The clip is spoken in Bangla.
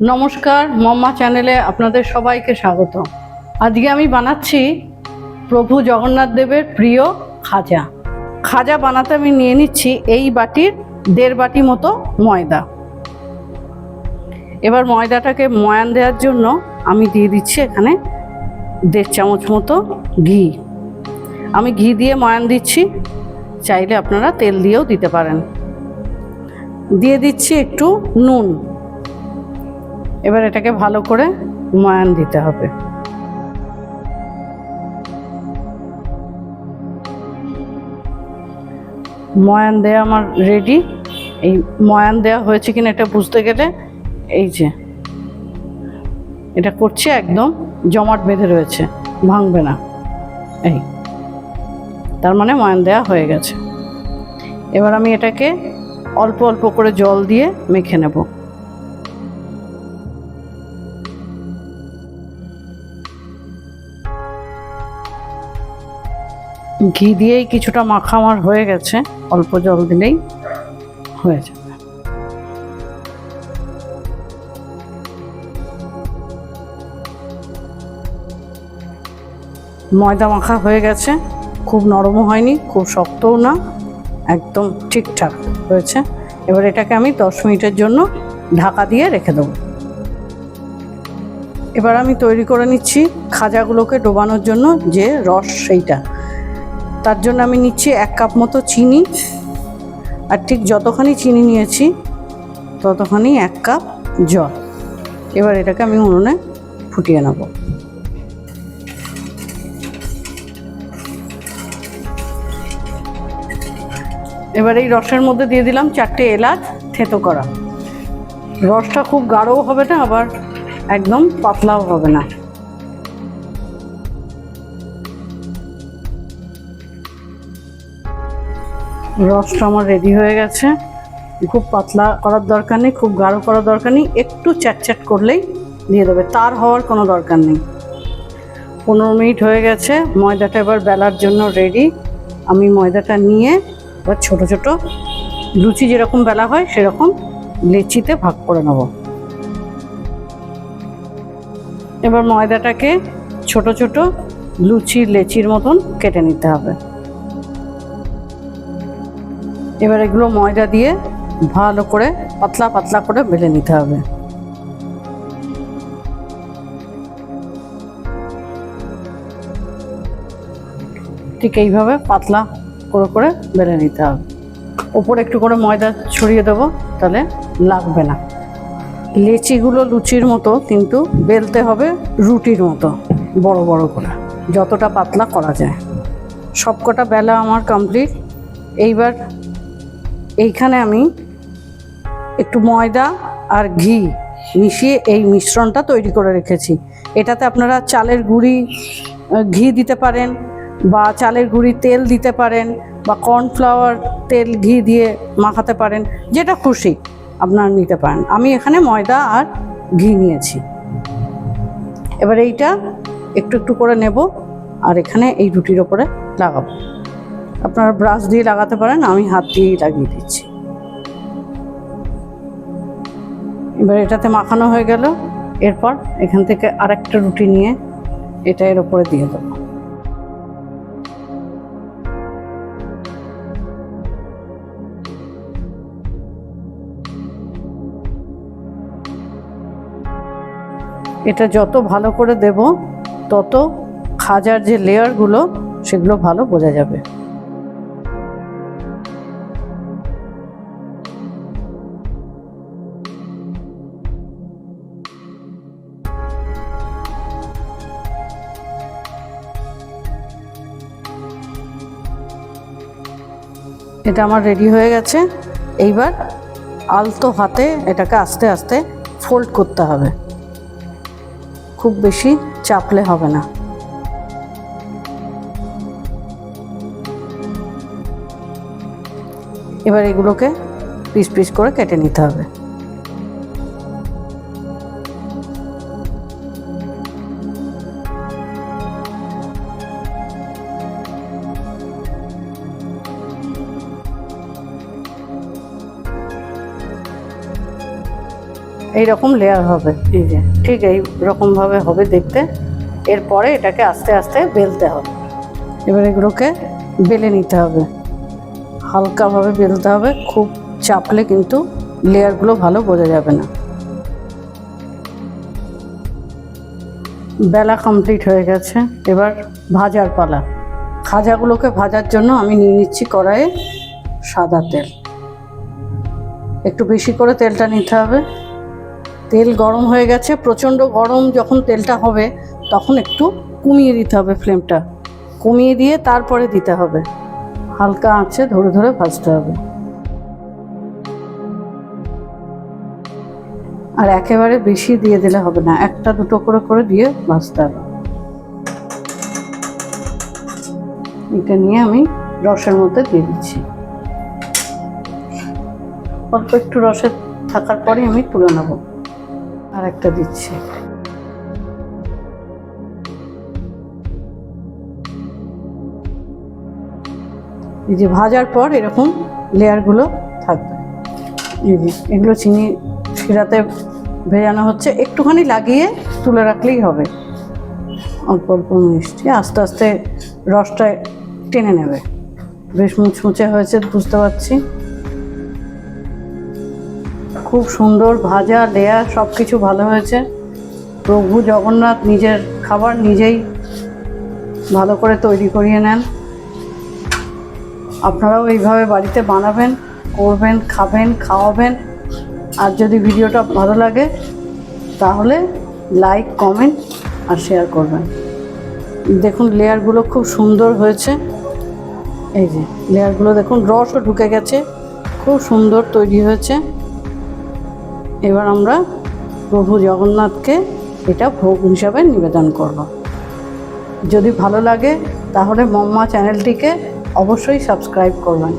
নমস্কার, মম্মা চ্যানেলে আপনাদের সবাইকে স্বাগত। আজকে আমি বানাচ্ছি প্রভু জগন্নাথ দেবের প্রিয় খাজা। খাজা বানাতে আমি নিয়ে নিচ্ছি এই বাটির দেড় বাটি মতো ময়দা। এবার ময়দাটাকে ময়ান দেওয়ার জন্য আমি দিয়ে দিচ্ছি এখানে দেড় চামচ মতো ঘি। আমি ঘি দিয়ে ময়ান দিচ্ছি, চাইলে আপনারা তেল দিয়েও দিতে পারেন। দিয়ে দিচ্ছি একটু নুন। এবার এটাকে ভালো করে ময়ান দিতে হবে। ময়ান দেয়া আমার রেডি এই ময়ান দেওয়া হয়েছে কিনা এটা বুঝতে গেলে এই যে, এটা করছে একদম, জমাট বেঁধে রয়েছে, ভাঙবে না। এই, তার মানে ময়ান দেওয়া হয়ে গেছে। এবার আমি এটাকে অল্প অল্প করে জল দিয়ে মেখে নেব। ঘি দিয়েই কিছুটা মাখা আমার হয়ে গেছে, অল্প জল দিলেই হয়ে যাবে। ময়দা মাখা হয়ে গেছে, খুব নরমও হয়নি, খুব শক্তও না, একদম ঠিকঠাক হয়েছে। এবার এটাকে আমি দশ মিনিটের জন্য ঢাকা দিয়ে রেখে দেবো। এবার আমি তৈরি করে নিচ্ছি খাজাগুলোকে ডোবানোর জন্য যে রস সেইটা। তার জন্য আমি নিচ্ছি এক কাপ মতো চিনি। আর ঠিক যতখানি চিনি নিয়েছি, ততখানি এক কাপ জল। এবার এটাকে আমি উনুনে ফুটিয়ে নেব। এবার এই রসের মধ্যে দিয়ে দিলাম চারটে এলাচ, থেতো করা। রসটা খুব গাঢ়ও হবে না, আবার একদম পাতলাও হবে না। রসটা আমার রেডি হয়ে গেছে। খুব পাতলা করার দরকার নেই, খুব গাঢ় করার দরকার নেই, একটু চ্যাটচ্যাট করলেই দিয়ে দেবে, তার হওয়ার কোনো দরকার নেই। পনেরো মিনিট হয়ে গেছে, ময়দাটা এবার বেলার জন্য রেডি আমি ময়দাটা নিয়ে এবার ছোট ছোট লুচি যেরকম বেলা হয়, সেরকম লেচিতে ভাগ করে নেব। এবার ময়দাটাকে ছোট ছোট লুচি, লেচির মতন কেটে নিতে হবে। এবার এগুলো ময়দা দিয়ে ভালো করে পাতলা পাতলা করে বেলে নিতে হবে। ঠিক এইভাবে পাতলা করে করে বেলে নিতে হবে। ওপরে একটু করে ময়দা ছড়িয়ে দেবো, তাহলে লাগবে না। লেচিগুলো লুচির মতো কিন্তু বেলতে হবে রুটির মতো, বড় বড় করে, যতটা পাতলা করা যায়। সবকটা বেলা আমার কমপ্লিট এইবার এইখানে আমি একটু ময়দা আর ঘি মিশিয়ে এই মিশ্রণটা তৈরি করে রেখেছি। এটাতে আপনারা চালের গুঁড়ি ঘি দিতে পারেন বা চালের গুঁড়ি তেল দিতে পারেন বা কর্নফ্লাওয়ার তেল, ঘি দিয়ে মাখাতে পারেন, যেটা খুশি আপনারা নিতে পারেন। আমি এখানে ময়দা আর ঘি নিয়েছি। এবার এইটা একটু একটু করে নেব আর এখানে এই রুটির ওপরে লাগাবো। আপনারা ব্রাশ দিয়ে লাগাতে পারেন, আমি হাত দিয়েই লাগিয়ে দিচ্ছি। এবার এটাতে মাখানো হয়ে গেল, এরপর এখান থেকে আরেকটা রুটি নিয়ে এটা এর ওপরে দিয়ে দেবো। এটা যত ভালো করে দেব, তত খাজার যে লেয়ারগুলো সেগুলো ভালো বোঝা যাবে। এটা আমার রেডি হয়ে গেছে। এইবার আলতো হাতে এটাকে আস্তে আস্তে ফোল্ড করতে হবে। খুব বেশি চাপলে হবে না। এবার এগুলোকে পিস পিস করে কেটে নিতে হবে। এই রকম লেয়ার হবে। এই যে। ঠিক এই রকমভাবে হবে দেখতে। এরপরে এটাকে আস্তে আস্তে বেলতে হবে। এবার এগুলোকে বেলে নিতে হবে। হালকাভাবে বেলতে হবে। খুব চাপলে কিন্তু লেয়ারগুলো ভালো বোঝা যাবে না। বেলা কমপ্লিট হয়ে গেছে। এবার ভাজার পালা। খাজাগুলোকে ভাজার জন্য আমি নিয়ে নিচ্ছি কড়াইয়ে সাদা তেল। একটু বেশি করে তেলটা নিতে হবে। তেল গরম হয়ে গেছে, প্রচণ্ড গরম যখন তেলটা হবে, তখন একটু কমিয়ে দিতে হবে ফ্লেমটা। কমিয়ে দিয়ে তারপরে দিতে হবে। হালকা আঁচে ধরে ধরে ভাজতে হবে। আর একেবারে বেশি দিয়ে দিলে হবে না, একটা দুটো করে করে দিয়ে ভাজতে হবে। এটা নিয়ে আমি রসের মধ্যে দিয়ে দিচ্ছি। অল্প একটু রসে থাকার পরে আমি তুলে নেব। আর একটা দিচ্ছি। এই যে ভাজার পর এরকম লেয়ারগুলো থাকবে। এগুলো চিনি শিরাতে ভেজানো হচ্ছে, একটুখানি লাগিয়ে তুলে রাখলেই হবে। অল্প অল্প মিষ্টি, আস্তে আস্তে রসটা টেনে নেবে। বেশ মুচমুচে হয়েছে, বুঝতে পারছি। খুব সুন্দর ভাজা লেয়ার সব কিছু ভালো হয়েছে। প্রভু জগন্নাথ নিজের খাবার নিজেই ভালো করে তৈরি করিয়ে নেন। আপনারাও এইভাবে বাড়িতে বানাবেন, করবেন, খাবেন, খাওয়াবেন। আর যদি ভিডিওটা ভালো লাগে, তাহলে লাইক, কমেন্ট আর শেয়ার করবেন। দেখুন লেয়ারগুলো খুব সুন্দর হয়েছে। এই যে লেয়ারগুলো দেখুন, রসও ঢুকে গেছে। খুব সুন্দর তৈরি হয়েছে। এবার আমরা প্রভু জগন্নাথকে এটা ভোগ হিসাবে নিবেদন করব। যদি ভালো লাগে, তাহলে মম্মা চ্যানেলটিকে অবশ্যই সাবস্ক্রাইব করবেন।